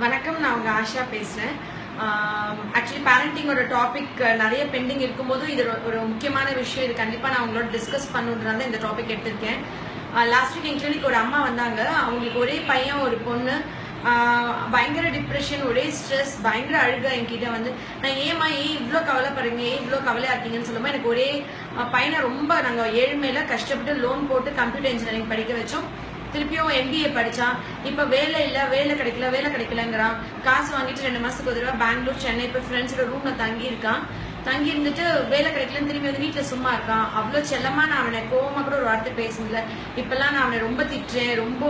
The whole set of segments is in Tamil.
வணக்கம் நான் உங்க ஆஷா பேசுறேன். ஆக்சுவலி பேரண்டிங்கோட டாபிக் நிறைய பெண்டிங் இருக்கும்போது இது ஒரு- ஒரு முக்கியமான விஷயம். இது கண்டிப்பா நான் உங்களோட டிஸ்கஸ் பண்ணுறதுனால இந்த டாபிக் எடுத்திருக்கேன். லாஸ்ட் வீக் என் கிளினிக் ஒரு அம்மா வந்தாங்க. அவங்களுக்கு ஒரே பையன் ஒரு பொண்ணு. பயங்கர டிப்ரெஷன் ஒரே ஸ்ட்ரெஸ் பயங்கர அழுக என்கிட்ட வந்து நான் ஏமா ஏன் இவ்வளோ கவலைப்படுறீங்க? ஏன் இவ்வளோ கவலையா இருக்கீங்கன்னு சொல்லும்போது எனக்கு ஒரே பையனை ரொம்ப நாங்கள் ஏழ்மையில கஷ்டப்பட்டு லோன் போட்டு கம்ப்யூட்டர் இன்ஜினியரிங் படிக்க வச்சோம். திருப்பியும் எம்பிஏ படிச்சான். இப்போ வேலை இல்லை வேலை கிடைக்கல வேலை கிடைக்கலங்கிறான். காசு வாங்கிட்டு ரெண்டு மாதத்துக்கு ஒரு தடவை பெங்களூர் சென்னை இப்போ ஃப்ரெண்ட்ஸோட ரூமில் தங்கியிருக்கான் தங்கி இருந்துட்டு வேலை கிடைக்கலன்னு திரும்பி வந்து வீட்டில் சும்மா இருக்கான். அவ்வளோ செல்லமாக நான் அவனை கோவமாக கூட ஒரு வார்த்தை பேசுனதில்ல. இப்பெல்லாம் நான் அவனை ரொம்ப திட்டுறேன் ரொம்ப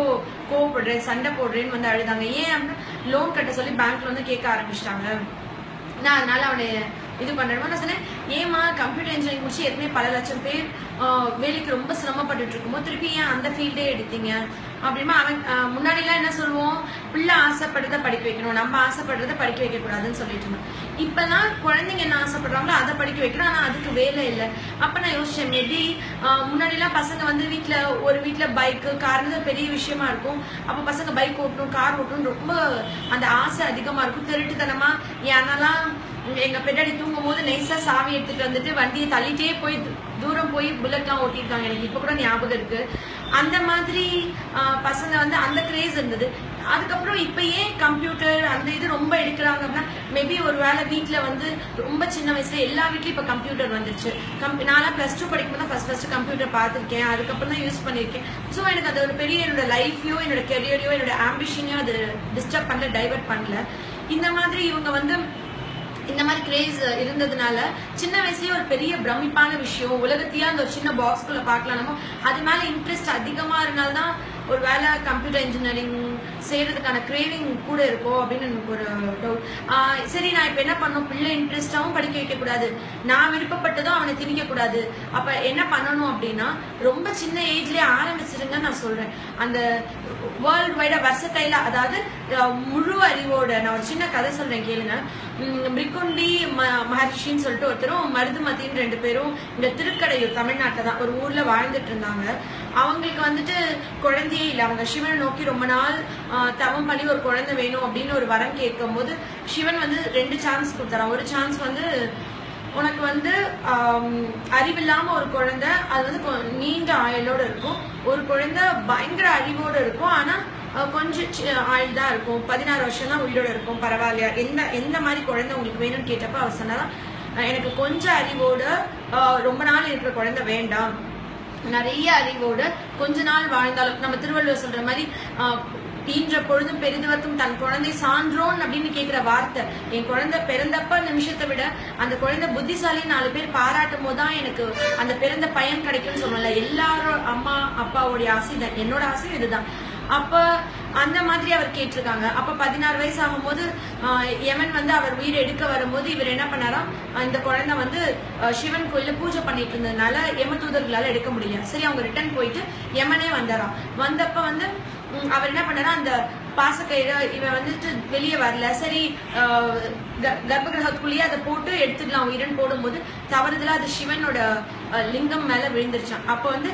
கோவப்படுறேன் சண்டை போடுறேன்னு வந்து அழுதாங்க. ஏன் அப்படின்னா லோன் கட்ட சொல்லி பேங்க்ல வந்து கேட்க ஆரம்பிச்சிட்டாங்க. நான் அதனால அவனை இது பண்ணுறேன் நான் சொன்னேன் ஏமா கம்ப்யூட்டர் இன்ஜினியரிங் முடிச்சு ஏற்கனவே பல லட்சம் பேர் வேலைக்கு ரொம்ப சிரமப்பட்டு இருக்கும்போது திருப்பி ஏன் அந்த ஃபீல்டே எடுத்தீங்க? அப்படிமா அவன் முன்னாடிலாம் என்ன சொல்லுவோம்? பிள்ளை ஆசைப்படுறத படிக்க வைக்கணும். நம்ம ஆசைப்படுறத படிக்க வைக்க கூடாதுன்னு சொல்லிட்டு இருந்தோம். இப்பெல்லாம் குழந்தைங்க என்ன ஆசைப்படுறாங்களோ அதை படிக்க வைக்கணும். ஆனா அதுக்கு வேலை இல்லை. அப்ப நான் யோசிச்சேன் மேபி முன்னாடிலாம் பசங்க வந்து வீட்டில் ஒரு வீட்டில் பைக்கு கார்னு பெரிய விஷயமா இருக்கும். அப்ப பசங்க பைக் ஓட்டணும் கார் ஓட்டணும் ரொம்ப அந்த ஆசை அதிகமா இருக்கும். திருட்டுத்தனமா ஏன்னாலாம் எங்க பின்னாடி தூங்கும் போது நைஸா சாவி எடுத்துட்டு வந்துட்டு வண்டியை தள்ளிட்டே போய் தூரம் போய் புல்லட்லாம் ஓட்டியிருக்காங்க. எனக்கு இப்ப கூட ஞாபகம் இருக்கு. அந்த மாதிரி பசங்க வந்து அந்த கிரேஸ் இருந்தது. அதுக்கப்புறம் இப்ப ஏன் கம்ப்யூட்டர் அந்த இது ரொம்ப எடுக்கிறாங்க அப்படின்னா மேபி ஒரு வேளை வீட்டில் வந்து ரொம்ப சின்ன வயசுல எல்லா வீட்லயும் இப்ப கம்ப்யூட்டர் வந்துருச்சு. கம் நான்லாம் பிளஸ் டூ படிக்கும்போது தான் ஃபர்ஸ்ட் ஃபர்ஸ்ட் கம்ப்யூட்டர் பார்த்துருக்கேன். அதுக்கப்புறம் தான் யூஸ் பண்ணியிருக்கேன். ஸோ எனக்கு அது ஒரு பெரிய என்னோட லைஃபையோ என்னோட கெரியரையோ என்னோட ஆம்பிஷனையோ அது டிஸ்டர்ப் பண்ணல டைவர்ட் பண்ணல. இந்த மாதிரி இவங்க வந்து இந்த மாதிரி கிரேஸ் இருந்ததுனால சின்ன வயசுலயே ஒரு பெரிய பிரமிப்பான விஷயம். உலகத்தையே அந்த ஒரு சின்ன பாக்ஸ்குள்ள பார்க்கலாம் நம்ம அது மேல இன்ட்ரெஸ்ட் அதிகமா இருந்தால்தான் ஒரு வேலை கம்ப்யூட்டர் இன்ஜினியரிங் செய்யறதுக்கான கிரேவிங் கூட இருக்கோ அப்படின்னு எனக்கு ஒரு டவுட் சரி நான் இப்ப என்ன பண்ணும் பிள்ளை இன்ட்ரெஸ்டாவும் படிக்க வைக்க கூடாது நான் விருப்பப்பட்டதும் அவனை திணிக்க கூடாது அப்ப என்ன பண்ணணும் அப்படின்னா ரொம்ப சின்ன ஏஜ்லயே ஆரம்பிச்சிருங்க நான் சொல்றேன். அந்த வேர்ல்டு வைட வெர்சடைலா அதாவது முழு அறிவோட நான் ஒரு சின்ன கதை சொல்றேன் கேளுங்க. பிரிக்குண்டி ம- மகர்ஷின்னு சொல்லிட்டு ஒருத்தரும் மருதுமதின்னு ரெண்டு பேரும் இந்த திருக்கடையூர் தமிழ்நாட்டில் தான் ஒரு ஊரில் வாழ்ந்துட்டு இருந்தாங்க. அவங்களுக்கு வந்துட்டு குழந்தையே இல்லை. அவங்க சிவனை நோக்கி ரொம்ப நாள் தவம் பண்ணி ஒரு குழந்தை வேணும் அப்படின்னு ஒரு வரம் கேட்கும்போது சிவன் வந்து ரெண்டு சான்ஸ் கொடுத்தாராம். ஒரு சான்ஸ் வந்து உனக்கு வந்து அறிவில்லாமல் அறிவில்லாம ஒரு குழந்தை அது வந்து கொ- நீண்ட ஆயுளோட இருக்கும். ஒரு குழந்தை பயங்கர அறிவோட இருக்கும். ஆனால் கொஞ்சம் ஆயுள் தான் இருக்கும். பதினாறு வருஷம் தான் உயிரோட இருக்கும். பரவாயில்லையா? எந்த எந்த மாதிரி குழந்தை உங்களுக்கு வேணும்னு கேட்டப்ப அவர் சொன்னாராம் எனக்கு கொஞ்சம் அறிவோட அஹ், ரொம்ப நாள் இருக்கிற குழந்தை வேண்டாம். நிறைய அறிவோட கொஞ்ச நாள் வாழ்ந்தாலும் நம்ம திருவள்ளுவர் சொல்ற மாதிரி ஆஹ், ஈன்ற பொழுதும் பெரிதுவத்தும் தன் குழந்தை சான்றோன் அப்படின்னு கேட்கிற வார்த்தை. என் குழந்தை பிறந்தப்ப நிமிஷத்தை விட அந்த குழந்தை புத்திசாலி நாலு பேர் பாராட்டும் போது தான் எனக்கு அந்த பிறந்த பயன் கிடைக்கும்னு சொல்லல எல்லாரும் அம்மா அப்பாவுடைய ஆசை தான் என்னோட ஆசையும் இதுதான். அப்ப அந்த மாதிரி அவர் கேட்டிருக்காங்க. அப்ப பதினாறு வயசு ஆகும்போது யமன் வந்து அவர் உயிர் எடுக்க வரும்போது இவர் என்ன பண்ணாராம்? இந்த குழந்தை வந்து சிவன் கோயில பூஜை பண்ணிட்டு இருந்ததுனால யம தூதர்களால எடுக்க முடியல. சரி அவங்க ரிட்டர்ன் போயிட்டு யமனே வந்தாராம். வந்தப்ப வந்து அவர் என்ன பண்ணாரா அந்த பாசக்கயிறு இவன் வந்துட்டு வெளியே வரல. சரி கர்ப்ப கிரகத்துக்குள்ளேயே அதை போட்டு எடுத்துடலாம். உயிரன் போடும்போது தவறுதலா அது சிவனோட லிங்கம் மேல விழுந்துருச்சான் அப்போ வந்து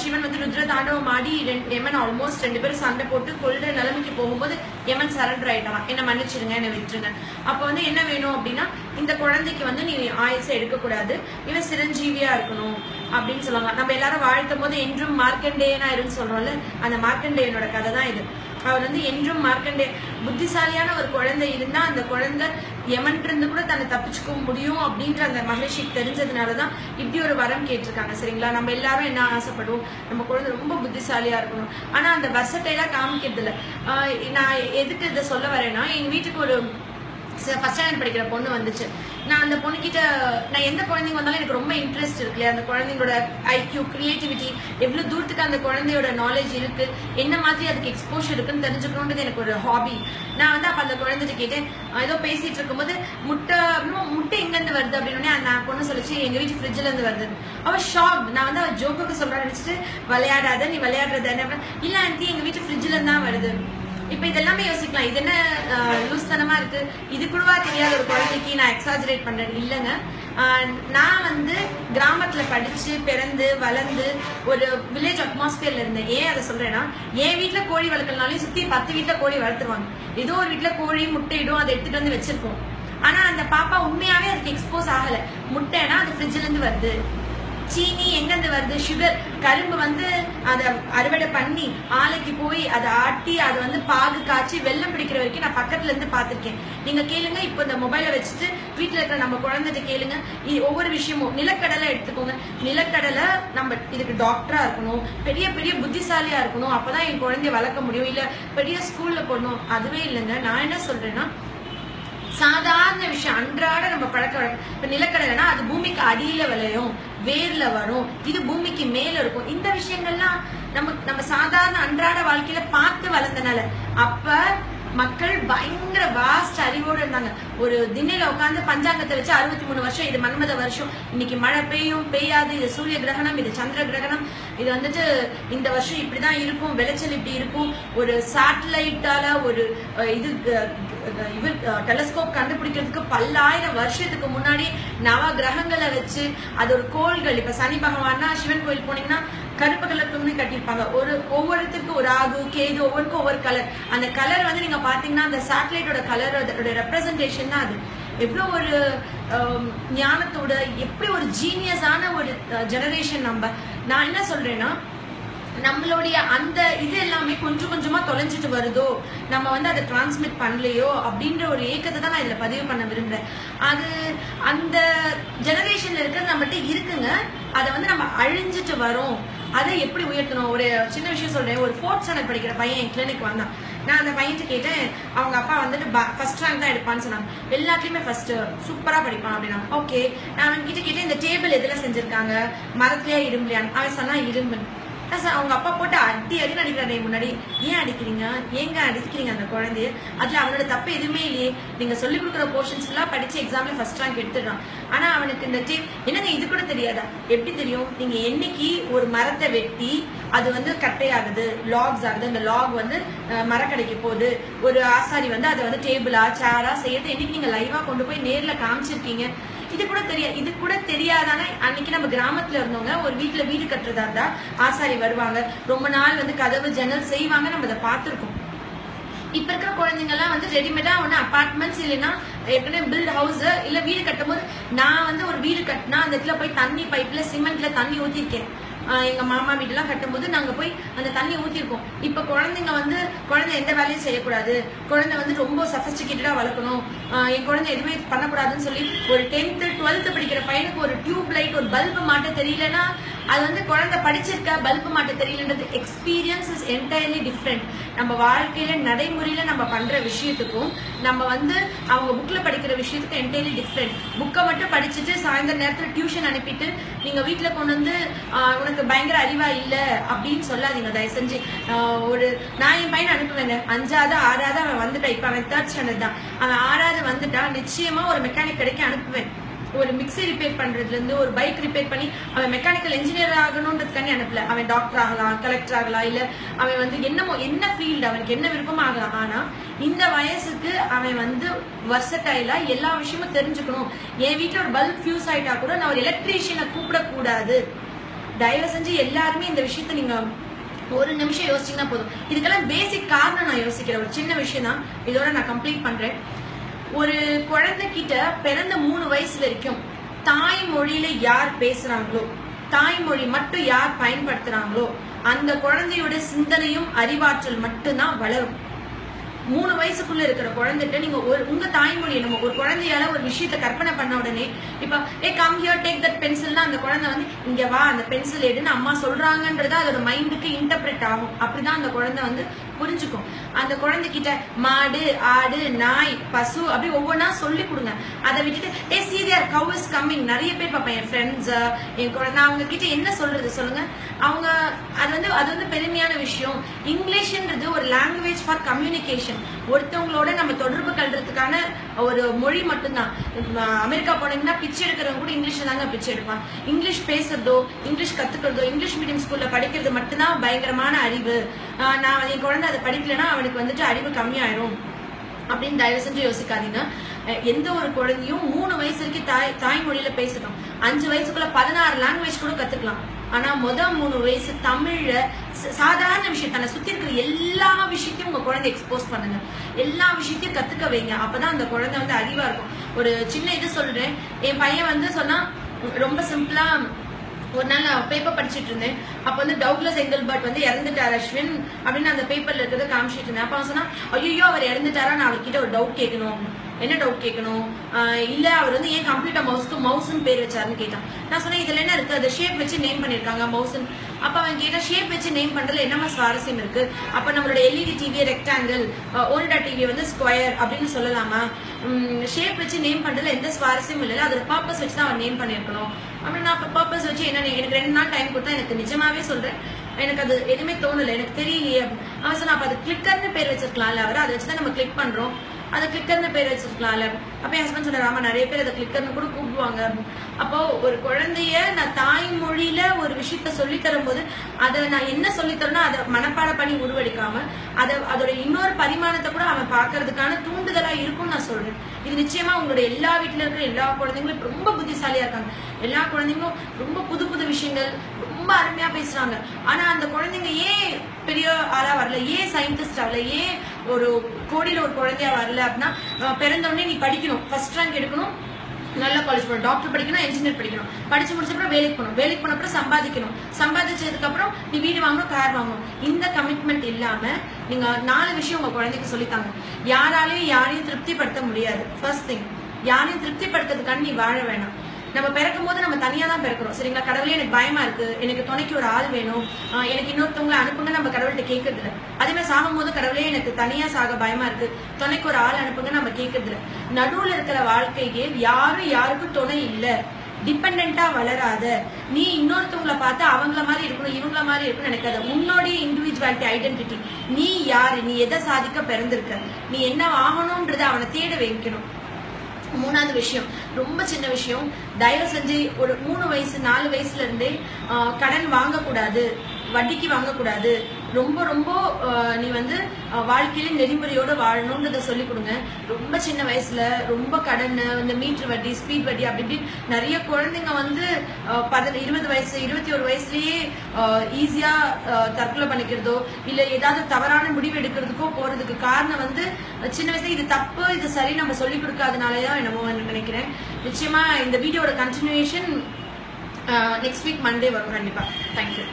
சிவன் வந்து ருத்ர தாண்டவம் ஆடி எமன் ஆல்மோஸ்ட் ரெண்டு பேரும் சண்டை போட்டு கொள்ற நிலைமைக்கு போகும்போது எமன் சரண்டர் ஆயிட்டான் என்ன மன்னிச்சிருங்க என்ன விட்டுருங்க. அப்போ வந்து என்ன வேணும் அப்படின்னா இந்த குழந்தைக்கு வந்து நீ ஆயுசை எடுக்கக்கூடாது. இவன் சிரஞ்சீவியா இருக்கணும் அப்படின்னு சொல்லுவாங்க. நம்ம எல்லாரும் வாழ்த்தும் போது என்றும் மார்க்கண்டேயனா இருன்னு சொல்றோம்ல அந்த மார்க்கண்டேயனோட கதை தான் இது. அவர் வந்து என்றும் மார்க்கண்டே புத்திசாலியான ஒரு குழந்தை இருந்தா அந்த குழந்தை யமன்ட்டு இருந்து கூட தன்னை தப்பிச்சுக்க முடியும் அப்படின்ற அந்த மகிழ்ச்சிக்கு தெரிஞ்சதுனாலதான் இப்படி ஒரு வரம் கேட்டிருக்காங்க சரிங்களா? நம்ம எல்லாரும் என்ன ஆசைப்படுவோம்? நம்ம குழந்தை ரொம்ப புத்திசாலியா இருக்கணும். ஆனா அந்த வசட்டையெல்லாம் காமிக்கிறது நான் எதுக்கு இதை சொல்ல வரேன்னா எங்க வீட்டுக்கு ஒரு ஃபஸ்ட் ஸ்டாண்டர்ட் படிக்கிற பொண்ணு வந்துச்சு. நான் அந்த பொண்ணுக்கிட்ட நான் எந்த குழந்தைங்க வந்தாலும் எனக்கு ரொம்ப இன்ட்ரெஸ்ட் இருக்கு இல்லையா? அந்த குழந்தைங்களோட ஐக்யூ கிரியேட்டிவிட்டி எவ்வளோ தூரத்துக்கு அந்த குழந்தையோட நாலேஜ் இருக்கு? என்ன மாதிரி அதுக்கு எக்ஸ்போஷர் இருக்குன்னு தெரிஞ்சுக்கணுன்றது எனக்கு ஒரு ஹாபி நான் வந்து அப்போ அந்த குழந்தைகிட்ட கேட்டேன். ஏதோ பேசிட்டு இருக்கும்போது முட்டை முட்டை எங்கேருந்து வருது அப்படின்னு அந்த பொண்ணு சொல்லிச்சு எங்கள் வீட்டு ஃப்ரிட்ஜில் இருந்து வருது. அவள் ஷாக் நான் வந்து அவள் ஜோக்குக்கு சொல்றேன் நினச்சிட்டு விளையாடாத நீ விளையாடுறத இல்லை ஆண்டி எங்கள் வீட்டு ஃப்ரிட்ஜில் தான் வருது. இப்போ இதெல்லாமே யோசிக்கலாம். இது என்ன லூஸ்தனமா இருக்கு? இது கூடவா தெரியாத ஒரு குழந்தைக்கு நான் எக்ஸாஜரேட் பண்றேன். இல்லைங்க. நான் வந்து கிராமத்துல படிச்சு பிறந்து வளர்ந்து ஒரு வில்லேஜ் அட்மாஸ்பியர்ல இருந்தேன். ஏன் அதை சொல்றேன்னா என் வீட்டுல கோழி வளர்க்கலனாலையும் சுத்தி பத்து வீட்டுல கோழி வளர்த்துருவாங்க. ஏதோ ஒரு வீட்டுல கோழி முட்டையிடும் அதை எடுத்துட்டு வந்து வச்சிருப்போம். ஆனா அந்த பாப்பா உண்மையாவே அதுக்கு எக்ஸ்போஸ் ஆகல. முட்டைனா அது ஃப்ரிட்ஜ்ல இருந்து வருது. சீனி எங்கேருந்து வருது? சுகர் கரும்பு வந்து அதை அறுவடை பண்ணி ஆலைக்கு போய் அதை ஆட்டி அதை வந்து பாகு காய்ச்சி வெள்ளம் பிடிக்கிற வரைக்கும் நான் பக்கத்துல இருந்து பார்த்துருக்கேன். நீங்க கேளுங்க இப்போ இந்த மொபைலை வச்சுட்டு வீட்டில் இருக்கிற நம்ம குழந்தைகிட்ட கேளுங்க. ஒவ்வொரு விஷயமும் நிலக்கடலை எடுத்துக்கோங்க. நிலக்கடலை நம்ம இதுக்கு டாக்டரா இருக்கணும். பெரிய பெரிய புத்திசாலியா இருக்கணும். அப்பதான் என் குழந்தைய வளர்க்க முடியும். இல்ல பெரிய ஸ்கூல்ல போடணும். அதுவே இல்லைங்க. நான் என்ன சொல்றேன்னா சாதா விஷயம் அன்றாட நம்ம பழக்க வழக்கம் இப்ப நிலக்கடலைனா அது பூமிக்கு அடியில விளையும் வேர்ல வரும் இது பூமிக்கு மேல இருக்கும். இந்த விஷயங்கள்லாம் நம்ம நம்ம சாதாரண அன்றாட வாழ்க்கையில பார்த்து வளர்ந்தனால அப்ப மக்கள் பயங்கர வாஸ்ட் அறிவோடு இருந்தாங்க. ஒரு திண்ணையில உட்காந்து பஞ்சாங்கத்தை வச்சு அறுபத்தி மூணு வருஷம் இது மன்மத வருஷம் இன்னைக்கு மழை பெய்யும் பெய்யாது இது சூரிய கிரகணம் இது சந்திர கிரகணம். இது வந்துட்டு இந்த வருஷம் இப்படிதான் இருக்கும் விளைச்சல் இப்படி இருக்கும். ஒரு சேட்டலைட்டால ஒரு இது இவர் டெலஸ்கோப் கண்டுபிடிக்கிறதுக்கு பல்லாயிரம் வருஷத்துக்கு முன்னாடி நவ கிரகங்களை வச்சு அது ஒரு கோள்கள். இப்ப சனி பகவான்னா சிவன் கோயில் போனீங்கன்னா கருப்பு கலர் துணி கட்டியிருப்பாங்க. ஒரு ஒவ்வொருத்தருக்கும் ஒரு ஆகு கேது ஒவ்வொருக்கும் ஒவ்வொரு கலர் அந்த கலர் வந்து நீங்க பாத்தீங்கன்னா அந்த சேட்டலைட்டோட கலர் அதோட ரெப்ரசன்டேஷன் தான் அது. எவ்வளோ ஒரு ஞானத்தோட எப்படி ஒரு ஜீனியஸான ஒரு ஜெனரேஷன் நம்ம. நான் என்ன சொல்றேன்னா நம்மளுடைய அந்த இது எல்லாமே கொஞ்சம் கொஞ்சமா தொலைஞ்சிட்டு வருதோ நம்ம வந்து அதை டிரான்ஸ்மிட் பண்ணலையோ அப்படின்ற ஒரு ஏக்கத்தை தான் நான் இதில் பதிவு பண்ண விரும்புகிறேன் அது அந்த ஜெனரேஷன்ல இருக்கிறது நம்மகிட்ட இருக்குங்க. அதை வந்து நம்ம அழிஞ்சிட்டு வரோம். அதை எப்படி உயர்த்தணும்? ஒரு சின்ன விஷயம் சொல்றேன். ஒரு ஃபோர்த் ஸ்டாண்டர்ட் படிக்கிற பையன் என் கிளினிக் வந்தான். நான் அந்த பையன்ட்டு கேட்டேன் அவங்க அப்பா வந்துட்டு ஃபர்ஸ்ட் ரேங்க் தான் எடுப்பான்னு சொன்னாங்க. எல்லாத்துலயுமே ஃபர்ஸ்ட் சூப்பரா படிப்பான் அப்படின்னா ஓகே நான் அவன் கிட்ட கேட்டேன் இந்த டேபிள் எதுல செஞ்சிருக்காங்க? மரத்துலயா இரும்புலையான்னு அவன் சொன்னா இரும்புன்னு. நான் அவங்க அப்பா போட்டு அடி அடி நடிக்கிறாரு முன்னாடி ஏன் அடிக்கிறீங்க? ஏங்க அடிக்கிறீங்க அந்த குழந்தைய? அதுல அவனோட தப்பு எதுவுமே இல்லையே. நீங்க சொல்லி கொடுக்குற போர்ஷன்ஸ் எல்லாம் படிச்சு எக்ஸாம்ல ஃபர்ஸ்ட் ரேங்க் எடுத்துடுறான். ஆனா அவனுக்கு இந்த டே என்னங்க இது கூட தெரியாதா? எப்படி தெரியும்? நீங்க என்னைக்கு ஒரு மரத்தை வெட்டி அது வந்து கட்டையாகுது லாக்ஸ் ஆகுது அந்த லாக் வந்து மரக்கடைக்கு போகுது. ஒரு ஆசாரி வந்து அதை வந்து டேபிளா சேரா செய்யறது என்னைக்கு நீங்க லைவா கொண்டு போய் நேர்ல காமிச்சிருக்கீங்க? இது கூட தெரியாது இது கூட தெரியாதானே? அன்னைக்கு நம்ம கிராமத்துல இருந்தவங்க ஒரு வீட்டுல வீடு கட்டுறதா இருந்தா ஆசாரி வருவாங்க. ரொம்ப நாள் வந்து கதவு ஜன்னல் செய்வாங்க. நம்ம அதை பார்த்துருக்கோம். இப்ப இருக்கிற குழந்தைங்க எல்லாம் வந்து ரெடிமேடா ஒண்ணு அபார்ட்மெண்ட்ஸ் இல்லைன்னா ஏற்கனவே பில்ட் ஹவுஸ் இல்ல வீடு கட்டும் போது நான் வந்து ஒரு வீடு கட்டினா அந்த இடத்துல போய் தண்ணி பைப்ல சிமெண்ட்ல தண்ணி ஊத்திருக்கேன் எங்கள் மாமா வீடெல்லாம் கட்டும்போது நாங்கள் போய் அந்த தண்ணி ஊற்றிருக்கோம் இப்போ குழந்தைங்க வந்து குழந்தை எந்த வேலையும் செய்யக்கூடாது. குழந்தை வந்து ரொம்ப சஃபிஸ்டிகேட்டடாக வளர்க்கணும். என் குழந்தை எதுவுமே பண்ணக்கூடாதுன்னு சொல்லி ஒரு டென்த்து டுவெல்த்து படிக்கிற பையனுக்கு ஒரு டியூப் லைட் ஒரு பல்பு மாட்ட தெரியலன்னா அது வந்து குழந்தை படிச்சிருக்க பல்பு மாட்ட தெரியலன்றது எக்ஸ்பீரியன்ஸ் இஸ் என்டையர்லி டிஃப்ரெண்ட் நம்ம வாழ்க்கையில நடைமுறையில நம்ம பண்ற விஷயத்துக்கும் நம்ம வந்து அவங்க புக்ல படிக்கிற விஷயத்துக்கும் என்டையர்லி டிஃப்ரெண்ட் புக்கை மட்டும் படிச்சுட்டு சாயந்தர நேரத்தில் டியூஷன் அனுப்பிட்டு நீங்க வீட்டில் கொண்டு வந்து உனக்கு பயங்கர அறிவா இல்ல அப்படின்னு சொல்லாதீங்க தயவு செஞ்சு ஒரு நான் என் பையனை அனுப்புவேங்க அஞ்சாவது ஆறாவது அவன் வந்துட்டான் இப்ப அவன் தேர்ட் ஸ்டாண்டர்ட் தான். அவன் ஆறாவது வந்துட்டான் நிச்சயமா ஒரு மெக்கானிக் கடைக்கு அனுப்புவேன். ஒரு மிக்ஸி ரிப்பேர் பண்றதுல இருந்து ஒரு பைக் ரிப்பேர் பண்ணி அவன் மெக்கானிக்கல் இன்ஜினியர் ஆகணுன்றதுக்காண்டி அனுப்பல. அவன் டாக்டர் ஆகலாம் கலெக்டர் ஆகலாம் இல்ல அவன் வந்து என்னமோ என்ன ஃபீல்டு அவனுக்கு என்ன விருப்பம் ஆகலாம். ஆனா இந்த வயசுக்கு அவன் வந்து வர்சடைலா எல்லா விஷயமும் தெரிஞ்சுக்கணும். என் வீட்டில் ஒரு பல்ப் ஃபியூஸ் ஆயிட்டா கூட நான் ஒரு எலக்ட்ரீஷியனை கூப்பிடக்கூடாது. தயவு செஞ்சு எல்லாருமே இந்த விஷயத்த நீங்க ஒரு நிமிஷம் யோசிச்சீங்கன்னா போதும். இதுக்கெல்லாம் பேசிக் காரணம் நான் யோசிக்கிறேன். ஒரு சின்ன விஷயம் தான் இதோட நான் கம்ப்ளீட் பண்றேன். ஒரு குழந்தைகிட்ட பிறந்த மூணு வயசு வரைக்கும் தாய்மொழியில யார் பேசுறாங்களோ தாய்மொழி மட்டும் யார் பயன்படுத்துறாங்களோ அந்த குழந்தையோட சிந்தனையும் அறிவாற்றல் மட்டும்தான் வளரும். மூணு வயசுக்குள்ள இருக்கிற குழந்தைகிட்ட நீங்க ஒரு உங்க தாய்மொழியை நம்ம ஒரு குழந்தையால ஒரு விஷயத்த கற்பனை பண்ண உடனே இப்ப ஏ கம் ஹியர் டேக் தட் பென்சில்னா அந்த குழந்தை வந்து இங்க வா அந்த பென்சில் எடுன்னு அம்மா சொல்றாங்கன்றது அதோட மைண்டுக்கு இன்டர்பிரட் ஆகும். அப்படிதான் அந்த குழந்தை வந்து புரிஞ்சுக்கும். அந்த குழந்தைகிட்ட மாடு ஆடு நாய் பசு அப்படி ஒவ்வொன்றா சொல்லி கொடுங்க. அதை விட்டுட்டு ஏ சீரியர் கவ் இஸ் கம்மிங் நிறைய பேர் பார்ப்பேன் என் ஃப்ரெண்ட்ஸ் என் குழந்தை நான் அவங்க கிட்ட என்ன சொல்றது சொல்லுங்க. அவங்க அது வந்து அது வந்து பெருமையான விஷயம். இங்கிலீஷ்ன்றது ஒரு லாங்குவேஜ் ஃபார் கம்யூனிகேஷன் ஒருத்தவங்களோட நம்ம தொடர்பு கல்றதுக்கான ஒரு மொழி மட்டும்தான். அமெரிக்கா போனீங்கன்னா பிச்சை எடுக்கிறவங்க கூட இங்கிலீஷ்ல தாங்க பிச்சை எடுப்பான் இங்கிலீஷ் பேசுறதோ இங்கிலீஷ் கத்துக்கிறதோ இங்கிலீஷ் மீடியம் ஸ்கூல்ல படிக்கிறது மட்டும்தான் பயங்கரமான அறிவு. நான் என் குழந்தை அதை படிக்கலைன்னா அவனுக்கு வந்துட்டு அறிவு கம்மியாயிரும். அப்படின்னு தயவு செஞ்சு யோசிக்காதீங்க. எந்த ஒரு குழந்தையும் மூணு வயசு வரைக்கும் தாய் தாய்மொழியில பேசணும் அஞ்சு வயசுக்குள்ள பதினாறு லாங்குவேஜ் கூட கத்துக்கலாம். ஆனா முத மூணு வயசு தமிழ்ல சாதாரண விஷயம். தன்னை சுத்தி இருக்கிற எல்லா விஷயத்தையும் உங்க குழந்தை எக்ஸ்போஸ் பண்ணுங்க. எல்லா விஷயத்தையும் கத்துக்க வைங்க. அப்பதான் அந்த குழந்தை வந்து அறிவா இருக்கும். ஒரு சின்ன இது சொல்றேன். என் பையன் வந்து சொன்னா ரொம்ப சிம்பிளா ஒரு நாள் நான் பேப்பர் படிச்சுட்டு இருந்தேன். அப்போ வந்து டவுட்லஸ் எங்கல்பர்ட் வந்து இறந்துட்டார் அஸ்வின் அப்படின்னு அந்த பேப்பர்ல இருக்கிறத காமிச்சிட்டு இருந்தேன். அப்போ அவன் சொன்னா ஐயோ அவர் இறந்துட்டாரா? நான் அவர்கிட்ட ஒரு டவுட் கேட்கணும். என்ன டவுட் கேட்கணும்? இல்ல அவர் வந்து ஏன் கம்ப்யூட்டர் மவுஸ்க்கு மவுஸ்னு பேர் வச்சாருன்னு கேட்டான். நான் சொன்னேன் இதுல என்ன இருக்கு? அது ஷேப் வச்சு நேம் பண்ணிருக்காங்க மவுஸ்னு அப்ப அவன் கேட்டா ஷேப் வச்சு நேம் பண்றதுல என்னமா சுவாரஸ்யம் இருக்கு? அப்ப நம்மளோட எல்இடி டிவி ரெக்டாங்கிள் ஓல்டா டிவி வந்து ஸ்கொயர் அப்படின்னு சொல்லலாமா? ஷேப் வச்சு நேம் பண்றதுல எந்த சுவாரஸ்யமும் இல்லை அதோட பர்பஸ் வச்சு தான் அவன் நேம் பண்ணிருக்கணும். அப்படின்னு நான் பர்பஸ் வச்சு என்ன எனக்கு ரெண்டு நாள் டைம் கொடுத்தா எனக்கு நிஜமாவே சொல்கிறேன் எனக்கு அது எதுவுமே தோணலை. எனக்கு தெரியலையே. அவன் சொன்னா அப்போ அது கிளிக்கர்னு பேர் வச்சிருக்கலாம்ல அவர். அதை வச்சு தான் நம்ம கிளிக் பண்ணுறோம் அதை கிளிக்கர்னு பேர் வச்சிருக்கலாம்ல. அப்ப என் ஹஸ்பண்ட் சொன்னார் நிறைய பேர் அதை கிளிக்கர்னு கூட கூப்பிடுவாங்க. அப்போ ஒரு குழந்தைய நான் தாய்மொழியில ஒரு விஷயத்த சொல்லி தரும்போது அதை நான் என்ன சொல்லி தரேனோ அதை மனப்பாட பண்ணி உருவெடுக்காம அதை அதோட இன்னொரு பரிமாணத்தை கூட அவன் பார்க்கறதுக்கான தூண்டுதலா இருக்கும்னு நான் சொல்றேன். இது நிச்சயமா உங்களோட எல்லா வீட்டுல இருக்கிற எல்லா குழந்தைங்களும் ரொம்ப புத்திசாலியா இருக்காங்க. எல்லா குழந்தைங்களும் ரொம்ப புது புது விஷயங்கள் ரொம்ப அருமையா பேசுறாங்க. ஆனா அந்த குழந்தைங்க ஏன் பெரிய ஆளா வரல? ஏன் சயின்டிஸ்ட் ஆகல? ஏன் ஒரு கோடியில ஒரு குழந்தையா வரல அப்படின்னா பிறந்தோடனே நீ படிக்கணும். ஃபர்ஸ்ட் ரேங்க் எடுக்கணும். நல்ல காலேஜ் போகணும். டாக்டர் படிக்கணும் இன்ஜினியர் படிக்கணும். படிச்சு முடிச்ச அப்புறம் வேலைக்கு போகணும். வேலைக்கு போன அப்புறம் சம்பாதிக்கணும். சம்பாதிச்சதுக்கு அப்புறம் நீ வீடு வாங்கணும் கார் வாங்கணும். இந்த கமிட்மெண்ட் இல்லாம நீங்க நாலு விஷயம் உங்க குழந்தைக்கு சொல்லித்தாங்க. யாராலையும் யாரையும் திருப்திப்படுத்த முடியாது. ஃபர்ஸ்ட் திங் யாரையும் திருப்திப்படுத்துறதுக்கான நீ வாழ வேணாம். நம்ம பிறக்கும் போது நம்ம தனியா தான் பிறக்கிறோம். சரிங்களா? கடவுளே எனக்கு பயமா இருக்கு. எனக்கு துணைக்கு ஒரு ஆள் வேணும். எனக்கு இன்னொருத்தவங்களை அனுப்புங்க நம்ம கடவுள்கிட்ட கேட்கறது இல்லை அதே மாதிரி சாகும் போது கடவுளே எனக்கு தனியா சாக பயமா இருக்கு. துணைக்கு ஒரு ஆள் அனுப்புங்க நம்ம கேட்கறது இல்லை நடுவில் இருக்கிற வாழ்க்கையே யாரும் யாருக்கும் துணை இல்லை. டிபெண்டா வளராத. நீ இன்னொருத்தவங்களை பார்த்து அவங்கள மாதிரி இருக்கணும் இவங்கள மாதிரி இருக்கணும் நினைக்காத. உன்னோடைய இண்டிவிஜுவாலிட்டி ஐடென்டிட்டி நீ யாரு? நீ எதை சாதிக்க பிறந்திருக்க? நீ என்ன ஆகணும்ன்றதை அவனை தேட வைக்கணும். மூணாவது விஷயம். ரொம்ப சின்ன விஷயம். தயவு செஞ்சு ஒரு மூணு வயசு நாலு வயசுல இருந்தே கடன் வாங்கக்கூடாது. வட்டிக்கு வாங்கக்கூடாது. ரொம்ப ரொம்ப நீ வந்து வாழ்க்கையில நெறிமுறையோட வாழணும்ன்றத சொல்லி கொடுங்க. ரொம்ப சின்ன வயசுல ரொம்ப கடன் இந்த மீட்ரு வட்டி ஸ்பீட் வட்டி அப்படி நிறைய குழந்தைங்க வந்து பத இருபது வயசு இருபத்தி ஒரு வயசுலயே ஈஸியா தற்கொலை பண்ணிக்கிறதோ இல்ல ஏதாவது தவறான முடிவு எடுக்கிறதுக்கோ போறதுக்கு காரணம் வந்து சின்ன வயசுல இது தப்பு இது சரி நம்ம சொல்லி கொடுக்காதனாலதான் என்னமோ நினைக்கிறேன். நிச்சயமா இந்த வீடியோட கண்டினியூஷன் நெக்ஸ்ட் வீக் மண்டே வரும் கண்டிப்பா. தேங்க்யூ